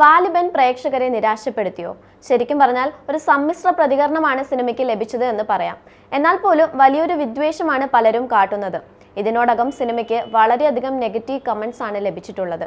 വാലിബൻ പ്രേക്ഷകരെ നിരാശപ്പെടുത്തിയോ? ശരിക്കും പറഞ്ഞാൽ ഒരു സമ്മിശ്ര പ്രതികരണമാണ് സിനിമയ്ക്ക് ലഭിച്ചത് എന്ന് പറയാം. എന്നാൽ പോലും വലിയൊരു വിദ്വേഷമാണ് പലരും കാട്ടുന്നത്. ഇതിനോടകം സിനിമയ്ക്ക് വളരെയധികം നെഗറ്റീവ് കമൻസ് ആണ് ലഭിച്ചിട്ടുള്ളത്.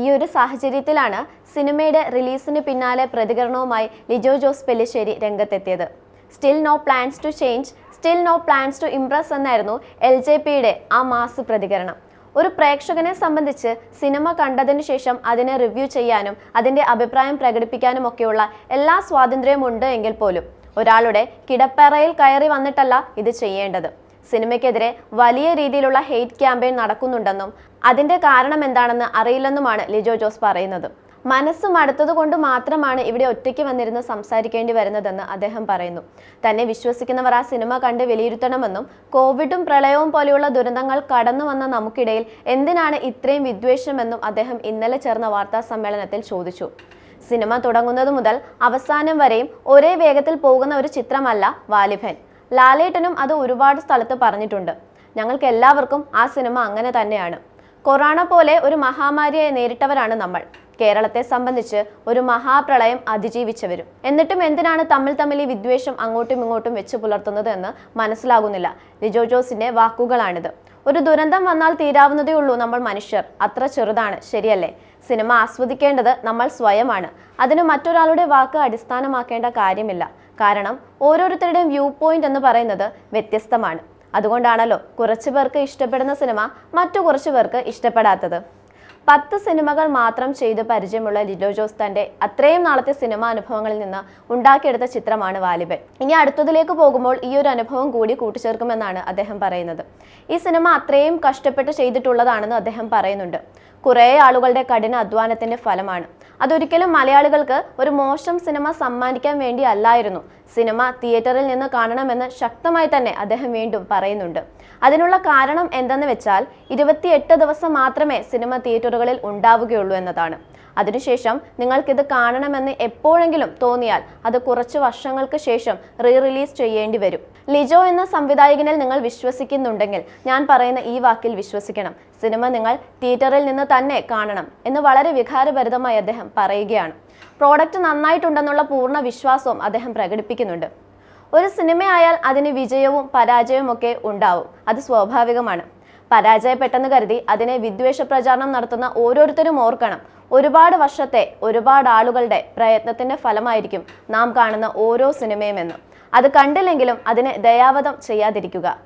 ഈ ഒരു സാഹചര്യത്തിലാണ് സിനിമയുടെ റിലീസിന് പിന്നാലെ പ്രതികരണവുമായി ലിജോ ജോസ് പെല്ലിശ്ശേരി രംഗത്തെത്തിയത്. Still no plans to change still no plans to impress എന്നായിരുന്നു എൽ ജെ പിയുടെ ആ മാസ് പ്രതികരണം. ഒരു പ്രേക്ഷകനെ സംബന്ധിച്ച് സിനിമ കണ്ടതിന് ശേഷം അതിനെ റിവ്യൂ ചെയ്യാനും അതിന്റെ അഭിപ്രായം പ്രകടിപ്പിക്കാനും ഒക്കെയുള്ള എല്ലാ സ്വാതന്ത്ര്യവും ഉണ്ട് എങ്കിൽ പോലും ഒരാളുടെ കിടപ്പറയിൽ കയറി വന്നിട്ടല്ല ഇത് ചെയ്യേണ്ടത്. സിനിമയ്ക്കെതിരെ വലിയ രീതിയിലുള്ള ഹെയ്റ്റ് ക്യാമ്പയിൻ നടക്കുന്നുണ്ടെന്നും അതിന്റെ കാരണം എന്താണെന്ന് അറിയില്ലെന്നുമാണ് ലിജോ ജോസ് പറയുന്നത്. മനസ്സ് മടുത്തതുകൊണ്ട് മാത്രമാണ് ഇവിടെ ഒറ്റയ്ക്ക് വന്നിരുന്ന് സംസാരിക്കേണ്ടി വരുന്നതെന്ന് അദ്ദേഹം പറയുന്നു. തന്നെ വിശ്വസിക്കുന്നവർ ആ സിനിമ കണ്ട് വിലയിരുത്തണമെന്നും കോവിഡും പ്രളയവും പോലെയുള്ള ദുരന്തങ്ങൾ കടന്നു വന്ന നമുക്കിടയിൽ എന്തിനാണ് ഇത്രയും വിദ്വേഷമെന്നും അദ്ദേഹം ഇന്നലെ ചേർന്ന വാർത്താ സമ്മേളനത്തിൽ ചോദിച്ചു. സിനിമ തുടങ്ങുന്നത് മുതൽ അവസാനം വരെയും ഒരേ വേഗത്തിൽ പോകുന്ന ഒരു ചിത്രമല്ല വാലിഭൻ. ലാലേട്ടനും അത് ഒരുപാട് സ്ഥലത്ത് പറഞ്ഞിട്ടുണ്ട്. ഞങ്ങൾക്ക് എല്ലാവർക്കും ആ സിനിമ അങ്ങനെ തന്നെയാണ്. കൊറോണ പോലെ ഒരു മഹാമാരിയെ നേരിട്ടവരാണ് നമ്മൾ. കേരളത്തെ സംബന്ധിച്ച് ഒരു മഹാപ്രളയം അതിജീവിച്ചവരും. എന്നിട്ടും എന്തിനാണ് തമ്മിൽ തമ്മിൽ ഈ വിദ്വേഷം അങ്ങോട്ടും ഇങ്ങോട്ടും വെച്ച് പുലർത്തുന്നത് എന്ന് മനസ്സിലാകുന്നില്ല. ലിജോ ജോസിന്റെ വാക്കുകളാണിത്. ഒരു ദുരന്തം വന്നാൽ തീരാവുന്നതേ ഉള്ളൂ നമ്മൾ മനുഷ്യർ. അത്ര ചെറുതാണ്. ശരിയല്ലേ? സിനിമ ആസ്വദിക്കേണ്ടത് നമ്മൾ സ്വയമാണ്. അതിന് മറ്റൊരാളുടെ വാക്ക് അടിസ്ഥാനമാക്കേണ്ട കാര്യമില്ല. കാരണം ഓരോരുത്തരുടെയും വ്യൂ പോയിന്റ് എന്ന് പറയുന്നത് വ്യത്യസ്തമാണ്. അതുകൊണ്ടാണല്ലോ കുറച്ചു പേർക്ക് ഇഷ്ടപ്പെടുന്ന സിനിമ മറ്റു കുറച്ചു പേർക്ക് ഇഷ്ടപ്പെടാത്തത്. പത്ത് സിനിമകൾ മാത്രം ചെയ്ത് പരിചയമുള്ള ലിലോ ജോസ് തന്റെ അത്രയും നാളത്തെ സിനിമാ അനുഭവങ്ങളിൽ നിന്ന് ഉണ്ടാക്കിയെടുത്ത ചിത്രമാണ് വാലിബൻ. ഇനി അടുത്തതിലേക്ക് പോകുമ്പോൾ ഈ ഒരു അനുഭവം കൂടി കൂട്ടിച്ചേർക്കുമെന്നാണ് അദ്ദേഹം പറയുന്നത്. ഈ സിനിമ അത്രയും കഷ്ടപ്പെട്ട് ചെയ്തിട്ടുള്ളതാണെന്ന് അദ്ദേഹം പറയുന്നുണ്ട്. കുറേ ആളുകളുടെ കഠിന അധ്വാനത്തിന്റെ ഫലമാണ്. അതൊരിക്കലും മലയാളികൾക്ക് ഒരു മോശം സിനിമ സമ്മാനിക്കാൻ വേണ്ടി അല്ലായിരുന്നു. സിനിമ തിയേറ്ററിൽ നിന്ന് കാണണമെന്ന് ശക്തമായി തന്നെ അദ്ദേഹം വീണ്ടും പറയുന്നുണ്ട്. അതിനുള്ള കാരണം എന്തെന്ന് വെച്ചാൽ ഇരുപത്തിയെട്ട് ദിവസം മാത്രമേ സിനിമ തിയേറ്ററുകളിൽ ഉണ്ടാവുകയുള്ളൂ എന്നതാണ്. അതിനുശേഷം നിങ്ങൾക്കിത് കാണണമെന്ന് എപ്പോഴെങ്കിലും തോന്നിയാൽ അത് കുറച്ച് വർഷങ്ങൾക്ക് ശേഷം റീ റിലീസ് ചെയ്യേണ്ടി വരും. ലിജോ എന്ന സംവിധായകനിൽ നിങ്ങൾ വിശ്വസിക്കുന്നുണ്ടെങ്കിൽ ഞാൻ പറയുന്ന ഈ വാക്കിൽ വിശ്വസിക്കണം. സിനിമ നിങ്ങൾ തിയേറ്ററിൽ നിന്ന് തന്നെ കാണണം എന്ന് വളരെ വികാരഭരിതമായി അദ്ദേഹം പറയുകയാണ്. പ്രോഡക്റ്റ് നന്നായിട്ടുണ്ടെന്നുള്ള പൂർണ വിശ്വാസവും അദ്ദേഹം പ്രകടിപ്പിക്കുന്നുണ്ട്. ഒരു സിനിമയായാൽ അതിന് വിജയവും പരാജയവും ഒക്കെ ഉണ്ടാവും. അത് സ്വാഭാവികമാണ്. പരാജയപ്പെട്ടെന്ന് കരുതി അതിനെ വിദ്വേഷ പ്രചാരണം നടത്തുന്ന ഓരോരുത്തരും ഓർക്കണം. ഒരുപാട് വർഷത്തെ ഒരുപാട് ആളുകളുടെ പ്രയത്നത്തിന്റെ ഫലമായിരിക്കും നാം കാണുന്ന ഓരോ സിനിമയും എന്ന് അത് കണ്ടില്ലെങ്കിലും അതിനെ ദയാവധം ചെയ്യാതിരിക്കുക.